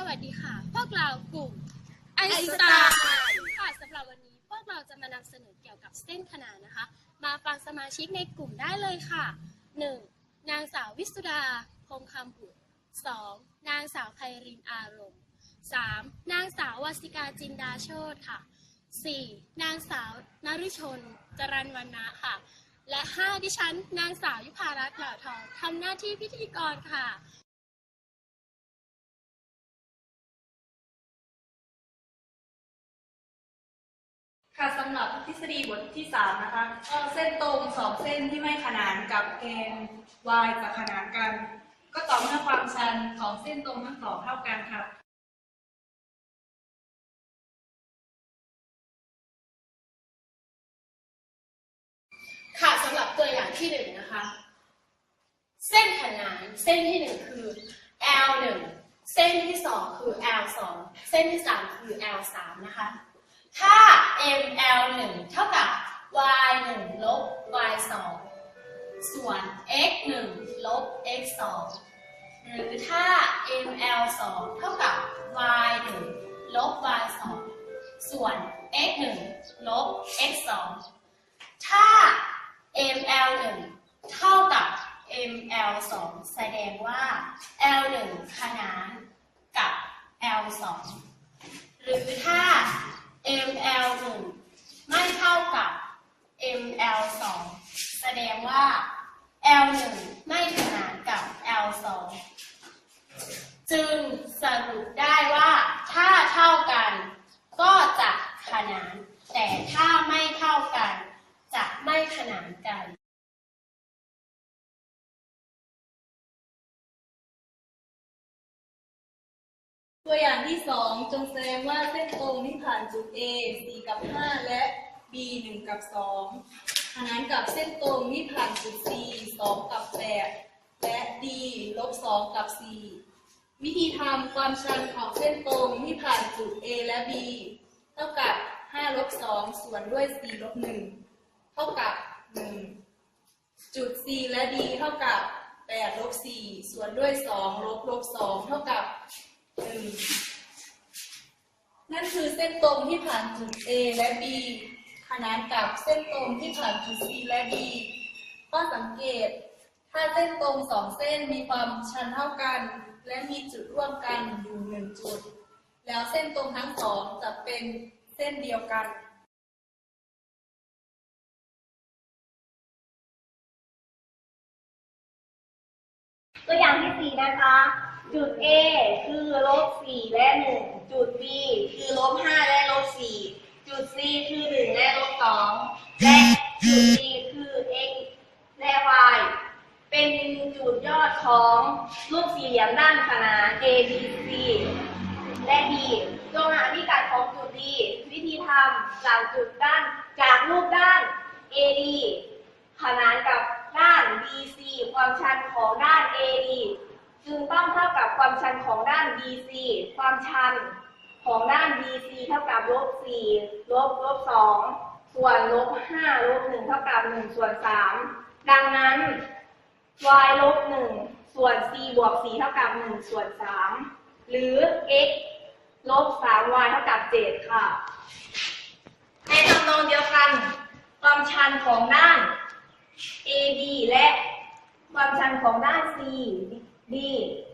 สวัสดีค่ะ พวกเรากลุ่มไอสไตล์ค่ะสำหรับวันนี้พวกเราจะมานำเสนอเกี่ยวกับเส้นขนานนะคะ มาฟังสมาชิกในกลุ่มได้เลยค่ะ 1. นางสาววิสุดาคงคำบุตร 2. นางสาวไพรินอารมณ์ 3. นางสาววสิกาจินดาโชตค่ะ 4. นางสาวนฤชน จรันวันนะค่ะ และ 5 ดิฉัน นางสาวยุพารัตน์เหล่าทองทำหน้าที่พิธีกรค่ะ ค่ะสำหรับทฤษฎีบทที่ 3 นะคะ ก็เส้นตรงสองเส้นที่ไม่ขนานกับแกน y จะขนานกัน ก็ต่อเมื่อความชันของเส้นตรงทั้งสองเท่ากันค่ะ ค่ะสำหรับตัวอย่างที่หนึ่งนะคะ เส้นขนานเส้นที่หนึ่งคือ L หนึ่งเส้นที่สองคือ L สองเส้นที่สามคือ L สามนะคะ ถ้า M L หนึ่งเท่ากับ Y หนึ่งลบ Y สองส่วน X หนึ่งลบ X สองหรือถ้า M L สองเท่ากับ Y หนึ่งลบ Y สองส่วน X หนึ่งลบ X สองถ้า ML 1เท่ากับ ML 2แสดงว่า L 1ขนานกับ L 2หรือถ้า ML 1ไม่เท่ากับ ML 2แสดงว่า L 1ไม่ขนานกับ L 2จึงสรุปได้ว่าถ้าเท่ากันก็จะขนาน แต่ถ้าไม่เท่ากัน จะไม่ขนานกัน ตัวองที่2จงแสดงว่าเส้นตรงที่ผ่านจุด A 4 กับ 5 และ B 1 กับ2ขนานกับเส้นตรงที่ผ่านจุด C 2 กับ 8 และ D ลบ 2 กับ 4 วิธีทำความชันของเส้นตรงที่ผ่านจุด A และ B เท่ากับ 5 ลบ 2 ส่วนด้วย 4 ลบ 1 เท่ากับ 1 จุด C และ D เท่ากับ8ลบ4ส่วนด้วย 2 ลบ ลบ 2 เท่ากับ 1 นั่นคือเส้นตรงที่ผ่านจุด A และ B ขนานกับเส้นตรงที่ผ่านจุด C และ D ข้อสังเกต ถ้าเส้นตรงสองเส้นมีความชันเท่ากัน และมีจุดร่วมกันอยู่หนึ่งจุด แล้วเส้นตรงทั้งสองจะเป็นเส้นเดียวกันตัวอย่างที่สี่นะคะ จุด A คือลบสี่และหนึ่งจุด B คือลบห้าและลบสี่จุด C คือหนึ่งและลบสองและจุด D คือ x และ y เป็นจุดยอดของรูปสี่เหลี่ยมด้านขนาน A B C และ D จงหาพิกัดของจุด D วิธีทำจากจุดด้านจากรูปด้าน AD ขนานกับด้าน BC ความชันของด้าน AD จึงต้องเท่ากับความชันของด้าน BC ความชันของด้าน BC เท่ากับลบ4ลบลบ2ส่วนลบ5ลบ1เท่ากับ1ส่วน3ดังนั้น y ลบ1ส่วน c บวก4เท่ากับ1ส่วน3หรือ x ลบ 3y เท่ากับ 7 ค่ะ ในตำนองเดียวกัน ความชันของด้าน AB และ ความชันของด้าน C D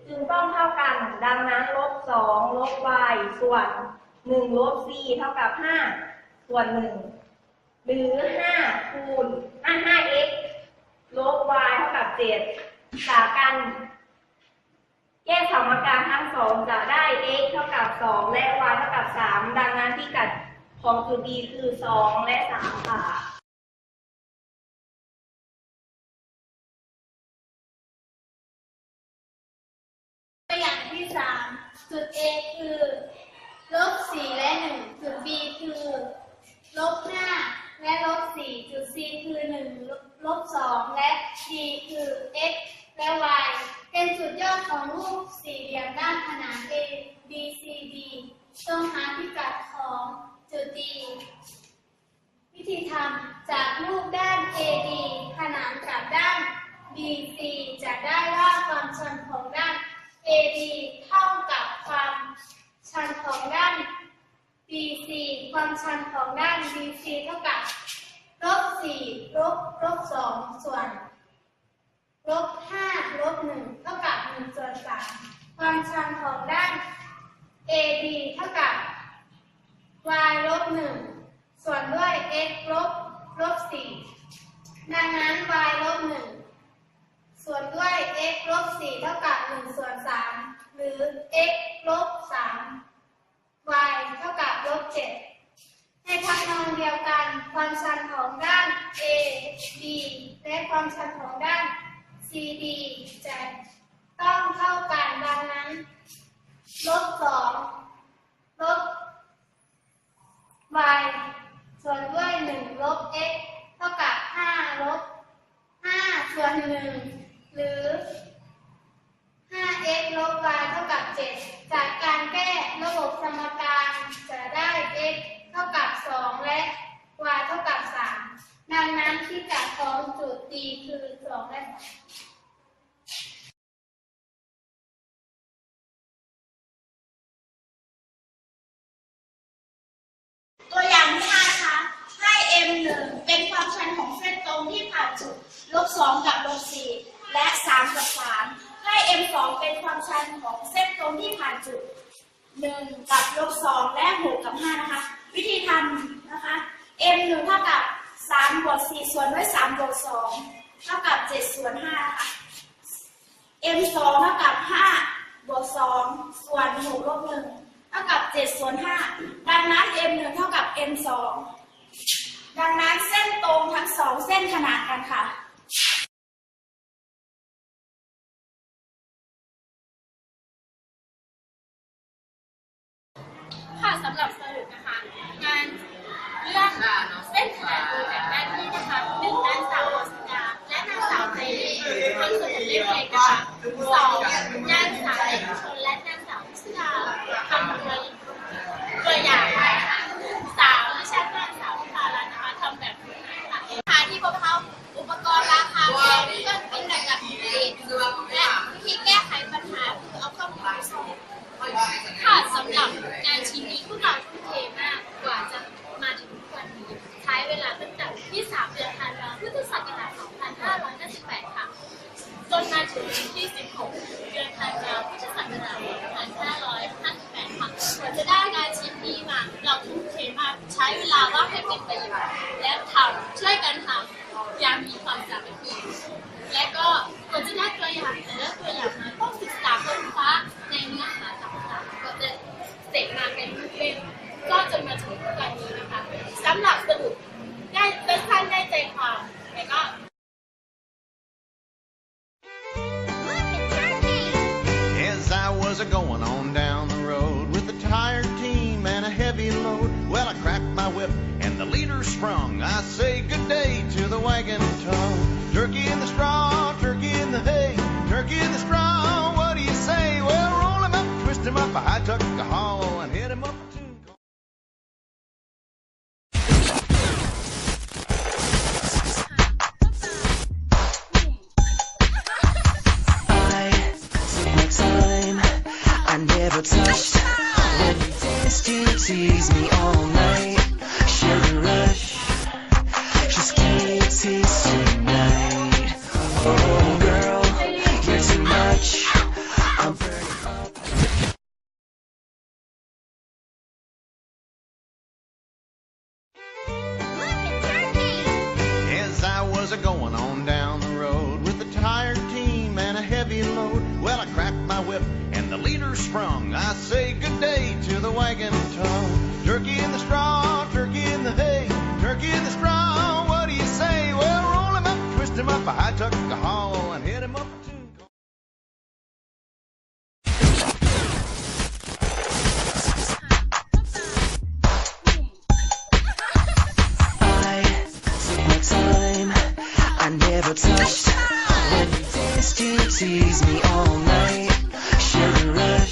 จึงต้องเท่ากัน ดังนั้นลบ2ลบ y ส่วน1ลบ c เท่ากับ 5 ส่วน 1 หรือ 5 คูณ5 5x ลบ y เท่ากับ 7 จากกันแยกสมการทั้งสองจะได้ x เท่ากับ 2 และ y เท่ากับ 3 ดังนั้นพิกัดของจุด D คือ 2 และ 3 ค่ะ จุด A คือลบสี่และหนึ่งจุด B คือลบห้าและลบสี่จุด C คือหนึ่งลบสองและ D คือ x และ y เป็นจุดยอดของรูปสี่เหลี่ยมด้านขนาน A B C D จงหาพิกัดของจุด D วิธีทำจากรูปด้าน AD ขนานกับด้าน BC จะได้ว่าความชันของด้าน AD เท่ากับความ BC ความชันของด้าน BC เท่ากับลบ4ลบลบ2ส่วนลบ5ลบ1เท่ากับ1ส่วน3ความชันของด้าน AB เท่ากับ y ลบ1ส่วนด้วย x ลบลบ4ดังนั้น y ลบ1ส่วนด้วย x ลบ4เท่ากับ1ส่วน3หรือ x ลบ3 y เท่ากับ 4. และความชันของด้าน CD จะต้องเท่ากันดังนั้นลบ2ลบ y ส่วนด้วย 1 ลบ x เท่ากับ 5 ลบ 5 ส่วน 1 ชันของเส้นตรงที่ผ่านจุด 1 กับลบ2และ 6 กับ 5 นะคะ วิธีทำนะคะ m 1เท่ากับ 3 บวก 4 ส่วนด้วย 3 บวก 2 เท่ากับ 7 ส่วน5นะคะ m 2เท่ากับ 5 บวก 2 ส่วน 6 ลบ 1 เท่ากับ 7 ส่วน 5 ดังนั้น m 1เท่ากับ m 2ดังนั้นเส้นตรงทั้งสองเส้นขนานกันค่ะ ใช้เวลาว่างให้เป็นประโยชน์และทำช่วยกันทำอย่างมีความสามัคคีและก็ก่อนจะได้ตัวอย่างแต่ละตัวอย่างมาต้องศึกษาค้นคว้าในเนื้อหาต่างๆก็จะเสร็จมาเป็นเป็นก็จนมาถึงทุกวันนี้นะคะสำหรับสรุปได้สั้นได้ใจความแล้วก็ I took a hollow and hit him up. I never touched. When you danced, teased me all night. A going on down the road with a tired team and a heavy load, well, I cracked my whip and the leader sprung. I say good day to the wagon tongue. Turkey in the straw, turkey in the hay, turkey in the straw. What do you say? Well, roll him up, twist him up. I took a hollow used to tease me all night. Sugar rush.